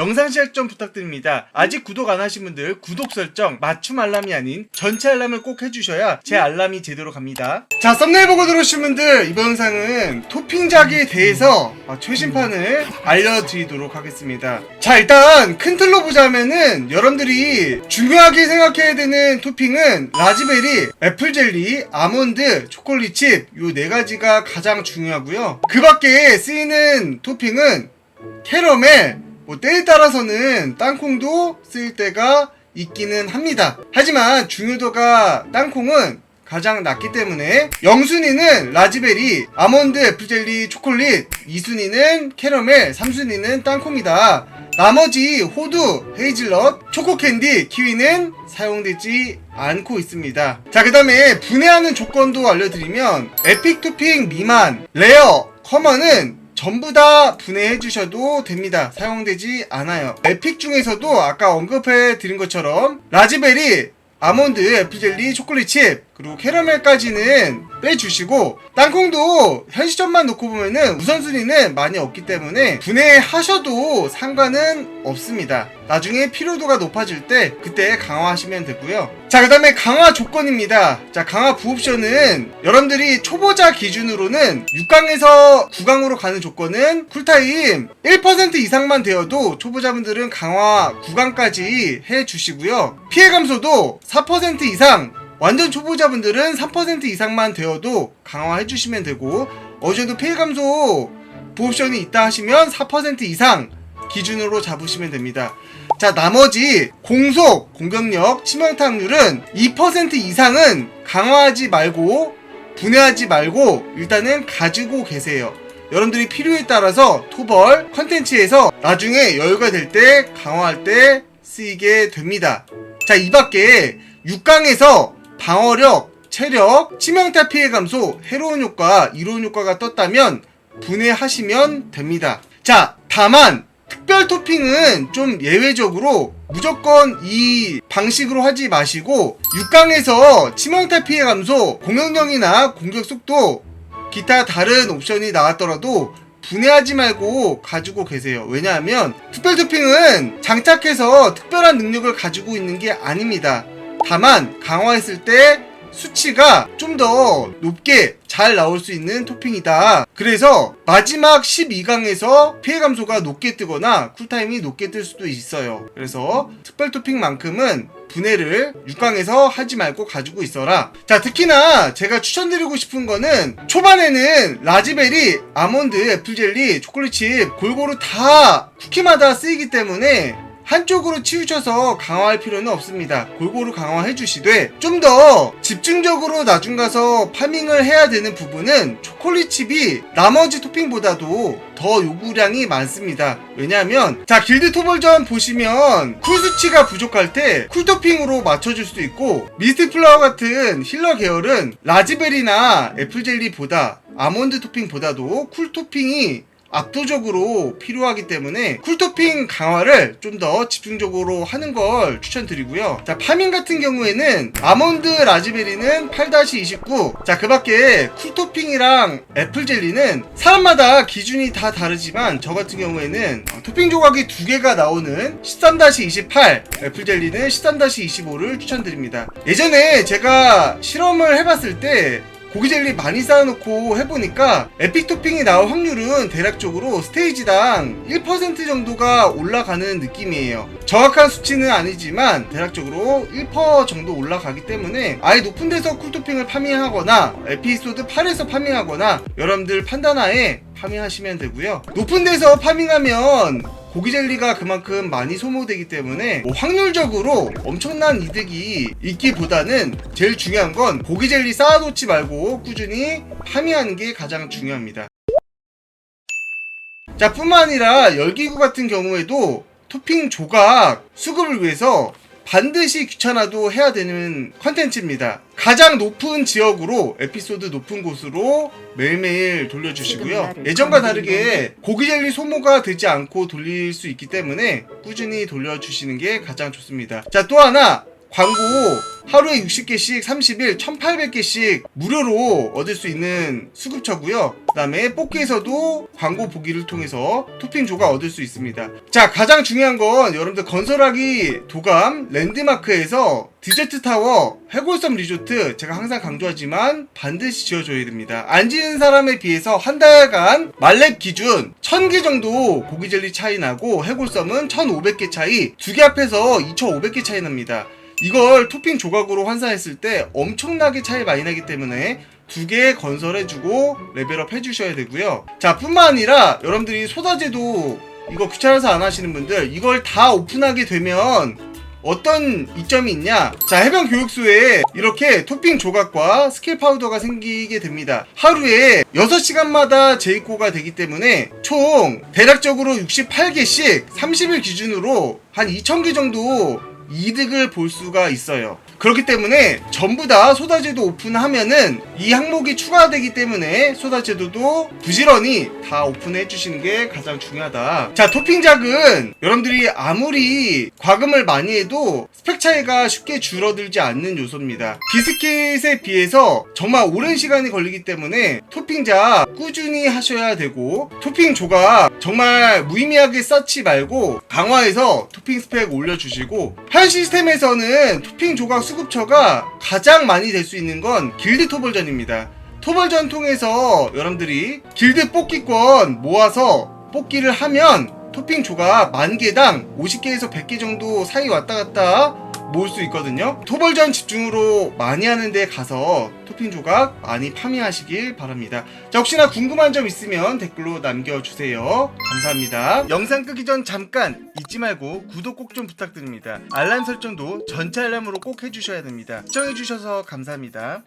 영상 시작 좀 부탁드립니다. 아직 구독 안 하신 분들 구독 설정 맞춤 알람이 아닌 전체 알람을 꼭 해주셔야 제 알람이 제대로 갑니다. 자 썸네일 보고 들어오신 분들 이번 영상은 토핑작에 대해서 어, 최신판을 알려드리도록 하겠습니다. 자 일단 큰 틀로 보자면은 여러분들이 중요하게 생각해야 되는 토핑은 라즈베리, 애플젤리, 아몬드, 초콜릿칩 요 네 가지가 가장 중요하고요. 그 밖에 쓰이는 토핑은 캐러멜, 뭐 때에 따라서는 땅콩도 쓰일 때가 있기는 합니다. 하지만 중요도가 땅콩은 가장 낮기 때문에 0순위는 라즈베리, 아몬드, 애플젤리, 초콜릿 2순위는 캐러멜, 3순위는 땅콩이다. 나머지 호두, 헤이즐넛, 초코캔디, 키위는 사용되지 않고 있습니다. 자, 그 다음에 분해하는 조건도 알려드리면 에픽 토핑 미만, 레어, 커먼은 전부 다 분해해 주셔도 됩니다. 사용되지 않아요. 에픽 중에서도 아까 언급해 드린 것처럼 라즈베리, 아몬드, 애플젤리, 초콜릿칩, 그리고 캐러멜까지는 빼주시고 땅콩도 현 시점만 놓고 보면은 우선순위는 많이 없기 때문에 분해하셔도 상관은 없습니다. 나중에 필요도가 높아질 때 그때 강화하시면 되고요. 자, 그 다음에 강화 조건입니다. 자, 강화 부옵션은 여러분들이 초보자 기준으로는 6강에서 9강으로 가는 조건은 쿨타임 1% 이상만 되어도 초보자분들은 강화 9강까지 해 주시고요. 피해 감소도 4% 이상 완전 초보자분들은 3% 이상만 되어도 강화해 주시면 되고 어느 정도 피해 감소 부옵션이 있다 하시면 4% 이상 기준으로 잡으시면 됩니다. 자, 나머지 공속, 공격력, 치명타 확률은 2% 이상은 강화하지 말고 분해하지 말고 일단은 가지고 계세요. 여러분들이 필요에 따라서 토벌 컨텐츠에서 나중에 여유가 될 때 강화할 때 쓰이게 됩니다. 자, 이 밖에 6강에서 방어력, 체력, 치명타 피해 감소, 해로운 효과, 이로운 효과가 떴다면 분해하시면 됩니다. 자, 다만 특별 토핑은 좀 예외적으로 무조건 이 방식으로 하지 마시고 6강에서 치명타 피해 감소, 공격력이나 공격 속도, 기타 다른 옵션이 나왔더라도 분해하지 말고 가지고 계세요. 왜냐하면 특별 토핑은 장착해서 특별한 능력을 가지고 있는 게 아닙니다. 다만 강화했을 때 수치가 좀 더 높게 잘 나올 수 있는 토핑이다. 그래서 마지막 12강에서 피해 감소가 높게 뜨거나 쿨타임이 높게 뜰 수도 있어요. 그래서 특별 토핑만큼은 분해를 6강에서 하지 말고 가지고 있어라. 자, 특히나 제가 추천드리고 싶은 거는 초반에는 라즈베리, 아몬드, 애플젤리, 초콜릿칩 골고루 다 쿠키마다 쓰이기 때문에 한쪽으로 치우쳐서 강화할 필요는 없습니다. 골고루 강화해 주시되 좀 더 집중적으로 나중 가서 파밍을 해야 되는 부분은 초콜릿 칩이 나머지 토핑보다도 더 요구량이 많습니다. 왜냐하면 자 길드 토벌전 보시면 쿨 수치가 부족할 때 쿨 토핑으로 맞춰줄 수도 있고 미스트 플라워 같은 힐러 계열은 라즈베리나 애플젤리보다 아몬드 토핑보다도 쿨 토핑이 압도적으로 필요하기 때문에 쿨토핑 강화를 좀 더 집중적으로 하는 걸 추천드리고요. 자, 파밍 같은 경우에는 아몬드 라즈베리는 8-29. 자, 그 밖에 쿨토핑이랑 애플 젤리는 사람마다 기준이 다 다르지만 저 같은 경우에는 어, 토핑 조각이 두 개가 나오는 13-28, 애플 젤리는 13-25를 추천드립니다. 예전에 제가 실험을 해봤을 때 고기 젤리 많이 쌓아놓고 해보니까 에픽 토핑이 나올 확률은 대략적으로 스테이지당 1% 정도가 올라가는 느낌이에요. 정확한 수치는 아니지만 대략적으로 1% 정도 올라가기 때문에 아예 높은 데서 쿨토핑을 파밍하거나 에피소드 8에서 파밍하거나 여러분들 판단하에 파밍하시면 되고요. 높은 데서 파밍하면 고기 젤리가 그만큼 많이 소모되기 때문에 뭐 확률적으로 엄청난 이득이 있기보다는 제일 중요한 건 고기 젤리 쌓아놓지 말고 꾸준히 파밍하는 게 가장 중요합니다. 자 뿐만 아니라 열기구 같은 경우에도 토핑 조각 수급을 위해서 반드시 귀찮아도 해야 되는 컨텐츠입니다. 가장 높은 지역으로 에피소드 높은 곳으로 매일매일 돌려주시고요. 예전과 다르게 고기 젤리 소모가 되지 않고 돌릴 수 있기 때문에 꾸준히 돌려주시는 게 가장 좋습니다. 자, 또 하나 광고 하루에 60개씩 30일 1800개씩 무료로 얻을 수 있는 수급처고요. 그 다음에 뽑기에서도 광고 보기를 통해서 토핑조가 얻을 수 있습니다. 자, 가장 중요한 건 여러분들 건설하기 도감 랜드마크에서 디저트 타워 해골섬 리조트 제가 항상 강조하지만 반드시 지어줘야 됩니다. 안 지은 사람에 비해서 한 달간 말렙 기준 1000개 정도 고기 젤리 차이 나고 해골섬은 1500개 차이 두 개 합해서 2500개 차이 납니다. 이걸 토핑 조각으로 환산했을 때 엄청나게 차이 많이 나기 때문에 두 개 건설해주고 레벨업 해주셔야 되고요. 자, 뿐만 아니라 여러분들이 소다제도 이거 귀찮아서 안 하시는 분들 이걸 다 오픈하게 되면 어떤 이점이 있냐? 자, 해변 교육소에 이렇게 토핑 조각과 스킬 파우더가 생기게 됩니다. 하루에 6시간마다 재입고가 되기 때문에 총 대략적으로 68개씩 30일 기준으로 한 2,000개 정도 이득을 볼 수가 있어요. 그렇기 때문에 전부 다 소다제도 오픈하면은 이 항목이 추가되기 때문에 소다제도도 부지런히 다 오픈해 주시는 게 가장 중요하다. 자, 토핑작은 여러분들이 아무리 과금을 많이 해도 스펙 차이가 쉽게 줄어들지 않는 요소입니다. 비스킷에 비해서 정말 오랜 시간이 걸리기 때문에 토핑작 꾸준히 하셔야 되고 토핑 조각 정말 무의미하게 쌓지 말고 강화해서 토핑 스펙 올려주시고 현 시스템에서는 토핑 조각 수급처가 가장 많이 될 수 있는 건 길드 토벌전입니다. 토벌전 통해서 여러분들이 길드 뽑기권 모아서 뽑기를 하면 토핑 조각 만 개당 50개에서 100개 정도 사이 왔다 갔다 모을 수 있거든요. 토벌전 집중으로 많이 하는 데 가서 토핑 조각 많이 파밍하시길 바랍니다. 자, 혹시나 궁금한 점 있으면 댓글로 남겨주세요. 감사합니다. 영상 끄기 전 잠깐 잊지 말고 구독 꼭 좀 부탁드립니다. 알람 설정도 전체 알람으로 꼭 해주셔야 됩니다. 시청해주셔서 감사합니다.